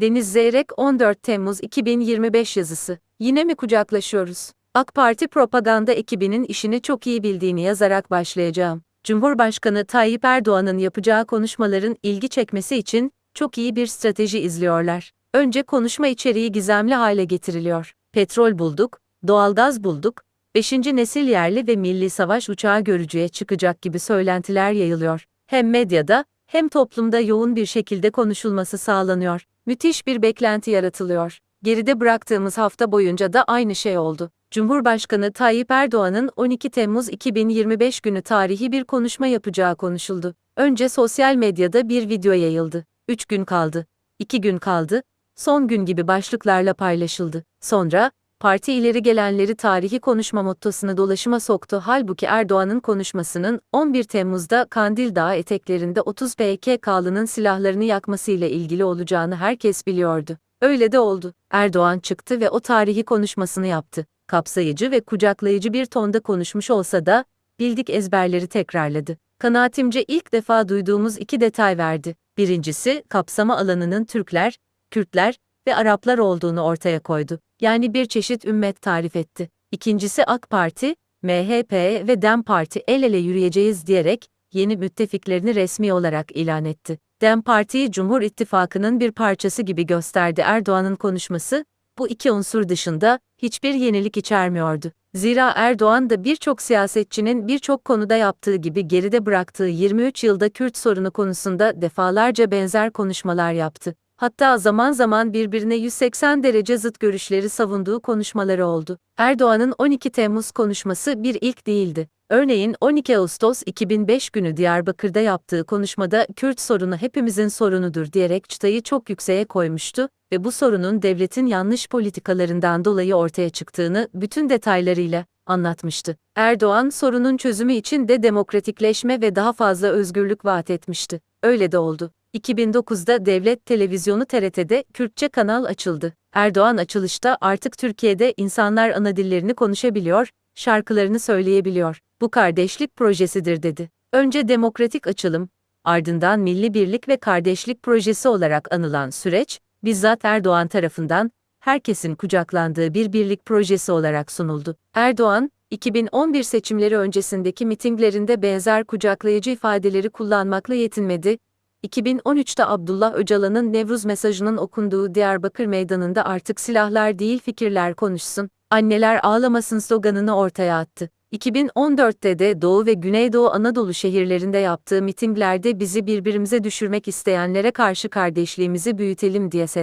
Deniz Zeyrek 14 Temmuz 2025 yazısı. Yine mi kucaklaşıyoruz? AK Parti propaganda ekibinin işini çok iyi bildiğini yazarak başlayacağım. Cumhurbaşkanı Tayyip Erdoğan'ın yapacağı konuşmaların ilgi çekmesi için çok iyi bir strateji izliyorlar. Önce konuşma içeriği gizemli hale getiriliyor. Petrol bulduk, doğalgaz bulduk, 5. nesil yerli ve milli savaş uçağı görücüye çıkacak gibi söylentiler yayılıyor. Hem medyada hem toplumda yoğun bir şekilde konuşulması sağlanıyor. Müthiş bir beklenti yaratılıyor. Geride bıraktığımız hafta boyunca da aynı şey oldu. Cumhurbaşkanı Tayyip Erdoğan'ın 12 Temmuz 2025 günü tarihi bir konuşma yapacağı konuşuldu. Önce sosyal medyada bir video yayıldı. 3 gün kaldı. 2 gün kaldı. Son gün gibi başlıklarla paylaşıldı. Sonra, parti ileri gelenleri tarihi konuşma mottosunu dolaşıma soktu. Halbuki Erdoğan'ın konuşmasının 11 Temmuz'da Kandil Dağı eteklerinde 30 PKK'lının silahlarını yakmasıyla ilgili olacağını herkes biliyordu. Öyle de oldu. Erdoğan çıktı ve o tarihi konuşmasını yaptı. Kapsayıcı ve kucaklayıcı bir tonda konuşmuş olsa da, bildik ezberleri tekrarladı. Kanaatimce ilk defa duyduğumuz iki detay verdi. Birincisi, kapsama alanının Türkler, Kürtler ve Araplar olduğunu ortaya koydu. Yani bir çeşit ümmet tarif etti. İkincisi AK Parti, MHP ve DEM Parti el ele yürüyeceğiz diyerek yeni müttefiklerini resmi olarak ilan etti. DEM Parti'yi Cumhur İttifakı'nın bir parçası gibi gösterdi Erdoğan'ın konuşması, bu iki unsur dışında hiçbir yenilik içermiyordu. Zira Erdoğan da birçok siyasetçinin birçok konuda yaptığı gibi geride bıraktığı 23 yılda Kürt sorunu konusunda defalarca benzer konuşmalar yaptı. Hatta zaman zaman birbirine 180 derece zıt görüşleri savunduğu konuşmaları oldu. Erdoğan'ın 12 Temmuz konuşması bir ilk değildi. Örneğin 12 Ağustos 2005 günü Diyarbakır'da yaptığı konuşmada Kürt sorunu hepimizin sorunudur diyerek çıtayı çok yükseğe koymuştu ve bu sorunun devletin yanlış politikalarından dolayı ortaya çıktığını bütün detaylarıyla anlatmıştı. Erdoğan sorunun çözümü için de demokratikleşme ve daha fazla özgürlük vaat etmişti. Öyle de oldu. 2009'da Devlet Televizyonu TRT'de Kürtçe kanal açıldı. Erdoğan açılışta artık Türkiye'de insanlar ana dillerini konuşabiliyor, şarkılarını söyleyebiliyor. Bu kardeşlik projesidir dedi. Önce demokratik açılım, ardından milli birlik ve kardeşlik projesi olarak anılan süreç, bizzat Erdoğan tarafından herkesin kucaklandığı bir birlik projesi olarak sunuldu. Erdoğan, 2011 seçimleri öncesindeki mitinglerinde benzer kucaklayıcı ifadeleri kullanmakla yetinmedi, 2013'te Abdullah Öcalan'ın Nevruz mesajının okunduğu Diyarbakır Meydanı'nda artık silahlar değil fikirler konuşsun, anneler ağlamasın sloganını ortaya attı. 2014'te de Doğu ve Güneydoğu Anadolu şehirlerinde yaptığı mitinglerde bizi birbirimize düşürmek isteyenlere karşı kardeşliğimizi büyütelim diye ses